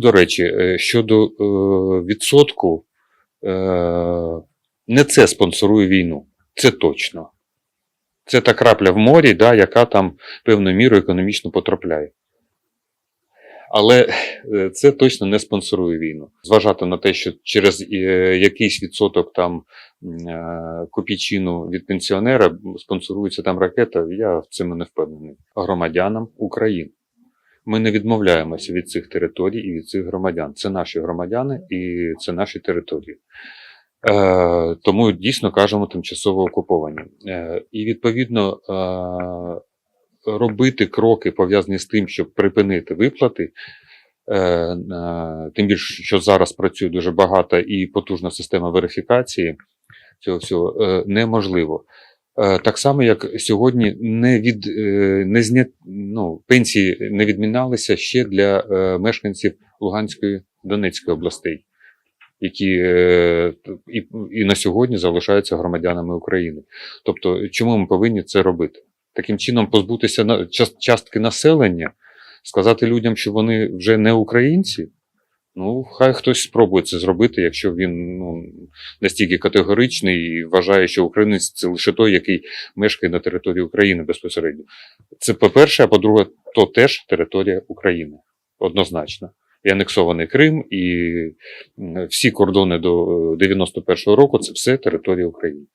До речі, е, щодо е, відсотку, е, не це спонсорує війну. Це точно. Це та крапля в морі, да, яка там певною мірою економічно потрапляє. Але це точно не спонсорує війну. Зважати на те, що через якийсь відсоток там копійчину від пенсіонера спонсорується там ракета, я в цьому не впевнений. Громадянам України. Ми не відмовляємося від цих територій і від цих громадян. Це наші громадяни і це наші території. Е, тому дійсно кажемо тимчасово окуповані. Е, і відповідно е, робити кроки пов'язані з тим, щоб припинити виплати. Е, тим більше, що зараз працює дуже багата і потужна система верифікації цього всього, е, неможливо. Е, Так само, як сьогодні не від е, не зня, ну, пенсії не відмінялися ще для е, мешканців Луганської Донецької областей, які і, і на сьогодні залишаються громадянами України. Тобто, чому ми повинні це робити? Таким чином, позбутися на частки населення, сказати людям, що вони вже не українці. Ну, хай хтось спробує це зробити, якщо він ну, настільки категоричний і вважає, що українець це лише той, який мешкає на території України безпосередньо. Це по-перше, а по-друге, то теж територія України. Однозначно. І анексований Крим, і всі кордони до е, 91-го року це все територія України.